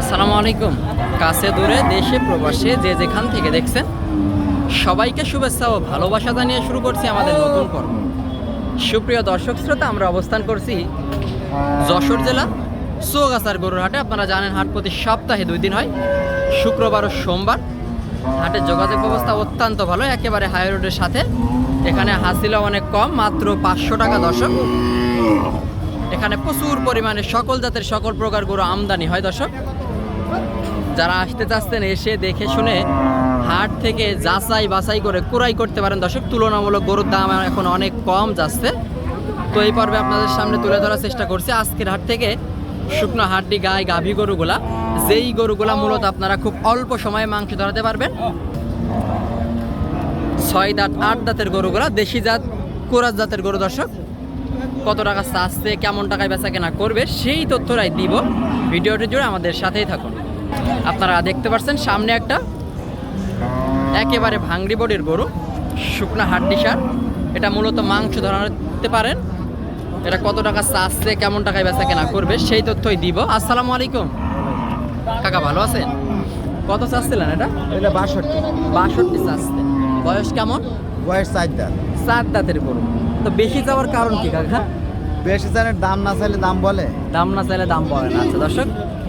আসসালামু আলাইকুম। কাছে দূরে, দেশে, প্রবাসে, যে যেখান থেকে দেখছেন, সবাইকে শুভেচ্ছা ও ভালোবাসা জানিয়ে শুরু করছি আমাদের নতুন পর্ব। সুপ্রিয় দর্শক শ্রোতা, আমরা অবস্থান করছি যশোর জেলা, চৌগাছার গরুর হাটে। আপনারা জানেন, হাট প্রতি সপ্তাহে দুই দিন হয়। শুক্রবার ও সোমবার হাটের যোগাযোগ ব্যবস্থা অত্যন্ত ভালো, একেবারে হাই রোডের সাথে। এখানে হাসিলা অনেক কম, মাত্র পাঁচশো টাকা দর্শক। এখানে প্রচুর পরিমাণে সকল জাতের সকল প্রকার গরু আমদানি হয় দর্শক। যারা আসতে চাচ্ছেন এসে দেখে শুনে হাট থেকে যাচাই বাছাই করে কুড়াই করতে পারেন। দর্শক, তুলনামূলক গরুর দাম এখন অনেক কম যাচ্ছে। তো এই পর্বে আপনাদের সামনে তুলে ধরার চেষ্টা করছি। আজকের হাট থেকে শুকনো হাড্ডি গায়ে গাভী গরুগুলা। যেই গরুগুলা মূলত আপনারা খুব অল্প সময়ে মাংস ধরাতে পারবেন। ছয় দাঁত, আট দাঁতের গরুগুলা, দেশি জাত, কোরাস জাতের গরু দর্শক। কত টাকা চাচ্ছে, কেমন টাকায় বেচা কেনা করবে, সেই তথ্যরাই দিব। ভিডিওটি জুড়ে আমাদের সাথেই থাকুন। আপনারা দেখতে পাচ্ছেন সামনে একটা একেবারে ভাংড়ি বডির গরু শুকনা হাড্ডি সার। এটা মূলত মাংস ধরাতে পারেন। এটা কত টাকা চাচ্ছে কেমন টাকায় বেচা কেনা করবে সেই তথ্যই দিব। আসসালামু আলাইকুম। কাকা ভালো আছেন? কত চাচ্ছিলেন এটা? এটা বাষট্টি। বাষট্টি চাচ্ছে। বয়স কেমন? বয়স চার দাম চার দাঁতের গরু। তো বেশি যাওয়ার কারণ কি কাকা? বেশি জানের দাম না চাইলে দাম বলে? দাম না চাইলে দাম বলে না। আচ্ছা দর্শক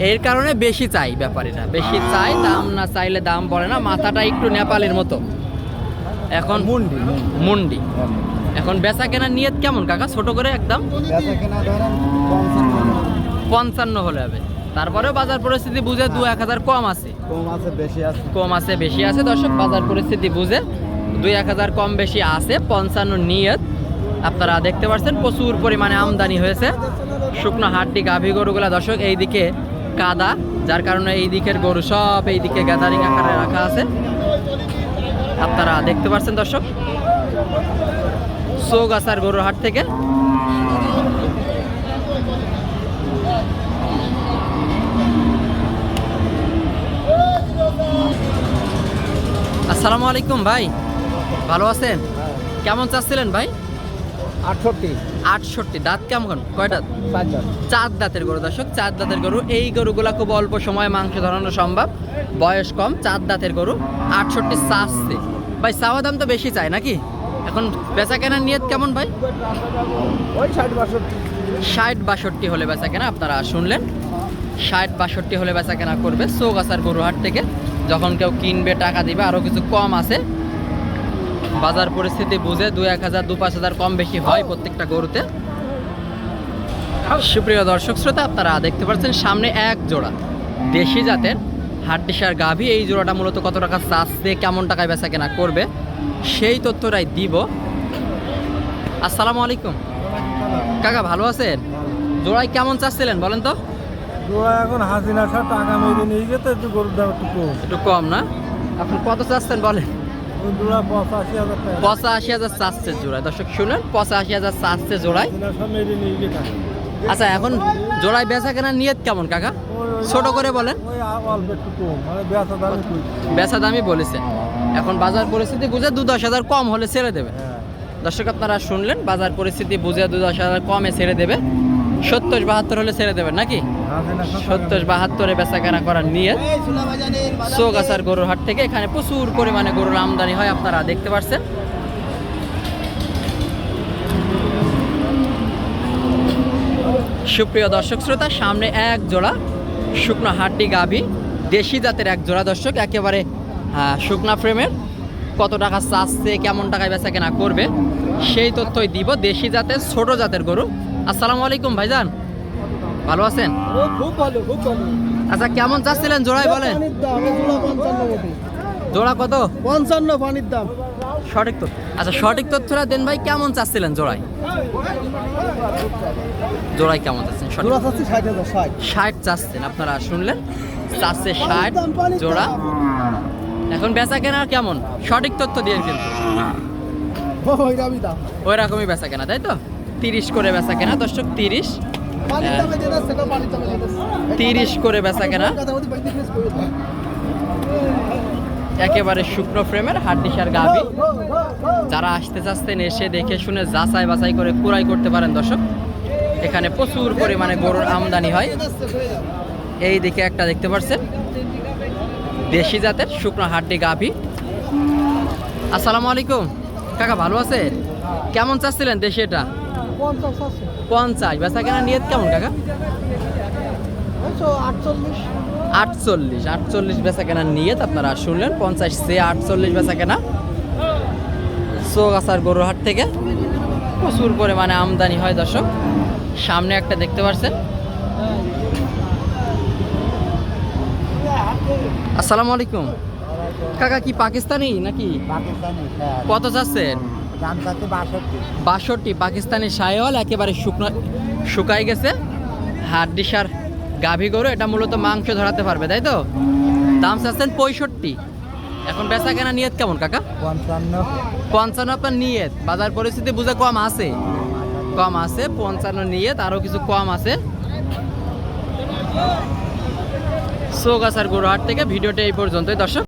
এর কারণে বেশি চাই ব্যাপারীরা। বেশি চাই দাম না চাইলে দাম বলে না। মাথাটা একটু নেপালের মতো। এখন মুন্ডি মুন্ডি। এখন বেচা কেনার নিয়ত কেমন কাকা? ছোট করে একদম? বেচা কেনা ধরেন পঞ্চান্ন। পঞ্চান্ন হলে হবে। তারপরেও বাজার পরিস্থিতি বুঝে দু এক হাজার কম আছে। কম আছে বেশি আছে। কম আছে বেশি আছে। দর্শক বাজার পরিস্থিতি বুঝে দুই এক হাজার কম বেশি আছে। পঞ্চান্ন নিয়ত। আপনারা দেখতে পাচ্ছেন, প্রচুর পরিমাণে আমদানি হয়েছে। শুকনো হাটটি গাভী গরুগুলা, দর্শক এইদিকে কাদা, যার কারণে এই দিকের গরু সব এই দিকে গ্যাদারিং আকারে রাখা আছে। আপনারা দেখতে পাচ্ছেন, দর্শক, চৌগাছার গরুর হাট থেকে। আসসালামু আলাইকুম ভাই, ভালো আছেন? কেমন চাচ্ছিলেন ভাই? আটষট্টি। আটষট্টি। দাঁত কেমন? কয়টা চার চার দাঁতের গরু দর্শক চার দাঁতের গরু। এই গরুগুলা খুব অল্প সময়ে মাংস ধরানো সম্ভব। বয়স কম চার দাঁতের গরু। আটষট্টি চাচ্ছে। ভাই চাওয়া দাম তো বেশি চাই নাকি? এখন বেচা কেনার নিয়ত কেমন ভাই? ওই ষাট বাষট্টি। ষাট বাষট্টি হলে বেচা কেনা আপনারা শুনলেন। ষাট বাষট্টি হলে বেচা কেনা করবে। চৌগাছার গরুহাট থেকে যখন কেউ কিনবে টাকা দিবে আরও কিছু কম আছে। বাজার পরিস্থিতি বুঝে দু এক হাজার দু পাঁচ হাজার কম বেশি হয় প্রত্যেকটা গরুতে। সুপ্রিয় দর্শক শ্রোতা আপনারা দেখতে পাচ্ছেন সামনে এক জোড়া। দেশি জাতের হাড্ডিসার গাভী এই জোড়াটা মূলত কত টাকা চাচ্ছে কেমন টাকায় বেচা কেনা করবে সেই তথ্যটাই দিব। আসসালামু আলাইকুম। কাকা ভালো আছেন? জোড়ায় কেমন চাচ্ছিলেন বলেন তো? জোড়া এখন হাসিনা টাকা মেরে নিয়ে গেছে একটু গরুর দাম একটু কম। একটু কম না? আপনি কত চাচ্ছেন বলেন? পঁচাশি হাজার চাচ্ছে জোড়ায়। দর্শক শুনেন পঁচাশি হাজার চাচ্ছে জোড়ায়। আচ্ছা এখন জোড়ায় বেচা কেনার নিয়ত কেমন কাকা? ছোট করে বলেন। মানে বেচা দামে দামই বলেছে। এখন বাজার পরিস্থিতি বুঝে দু দশ হাজার কম হলে ছেড়ে দেবে। হ্যাঁ। দর্শক আপনারা শুনলেন বাজার পরিস্থিতি বুঝে দু দশ হাজার কমে ছেড়ে দেবে। সত্তর বাহাত্তর হলে ছেড়ে দেবেন নাকি? সত্তর বাহাত্তরে বেচা কেনা করার নিয়ে চৌগাছার গরুর হাট থেকে, এখানে প্রচুর পরিমাণে গরুর আমদানি হয় আপনারা দেখতে পাচ্ছেন সুপ্রিয় দর্শক শ্রোতা, সামনে এক জোড়া শুকনো হাড্ডি গাভী দেশি জাতের এক জোড়া দর্শক, একেবারে শুকনা ফ্রেমের। কত টাকা চাচ্ছে, কেমন টাকায় বেচা কেনা করবে, সেই তথ্যই দিব। দেশি জাতের, ছোট জাতের গরু। আসসালামু আলাইকুম ভাইজান। ভালো আছেন? খুব ভালো খুব ভালো। আচ্ছা কেমন চাচ্ছিলেন জোড়াই বলেন? জোড়া কত? পঞ্চান্ন পানির দাম। সঠিক তথ্য। আচ্ছা সঠিক তথ্যটা দেন ভাই কেমন চাচ্ছিলেন জোড়াই জোড়াই কেমন চাচ্ছেন? ষাট চাচ্ছেন আপনারা শুনলেন? চাচ্ছে ষাট জোড়া। এখন বেচা কেনা কেমন? সঠিক তথ্য দিয়ে কিন্তু। ওই রকমই বেচা কেনা তাই তো? তিরিশ করে বেচা কেনা দর্শক তিরিশ। হ্যাঁ। তিরিশ করে বেচা কেনা। একেবারে শুকনো ফ্রেমের হাড্ডিসার গাভী। যারা আসতে চাচ্ছেন এসে দেখে শুনে যাচাই বাছাই করে কুড়াই করতে পারেন দর্শক। এখানে প্রচুর পরিমাণে গরুর আমদানি হয়। এই দিকে একটা দেখতে পাচ্ছেন। দেশি জাতের শুকনো হাড্ডি গাভী। আসসালামু আলাইকুম। কাকা ভালো আছে কেমন চাচ্ছিলেন দেশি এটা? পঞ্চাশ বেচা কেনা নিয়ত কেমন কাকা? আটচল্লিশ। আটচল্লিশ। আটচল্লিশ বেচা কেনা নিয়ত আপনারা শুনলেন। পঞ্চাশ সে আটচল্লিশ বেচা কেনা। চৌগাছার গরুহাট থেকে প্রচুর পরিমাণে আমদানি হয় দর্শক। সামনে একটা দেখতে পাচ্ছেন আসসালামু আলাইকুম। কাকা কি পাকিস্তানি নাকি? কত চাচ্ছেন? দাম চাচ্ছে বাষট্টি। বাষট্টি পাকিস্তানি সায়ল একেবারে শুকনো শুকাই গেছে। হাড্ডিসার গাভী গরু এটা মূলত মাংস ধরাতে পারবে তাই তো? দাম চাচ্ছেন পঁয়ষট্টি। এখন বেচা কেনা নিয়ত কেমন কাকা? পঞ্চান্ন। পঞ্চান্ন আপনার নিয়ত। বাজার পরিস্থিতি বুঝে কম আছে। কম আছে পঞ্চান্ন নিয়ত আরও কিছু কম আছে। সোগাছার গরুহাট থেকে ভিডিওটা এই পর্যন্তই দর্শক।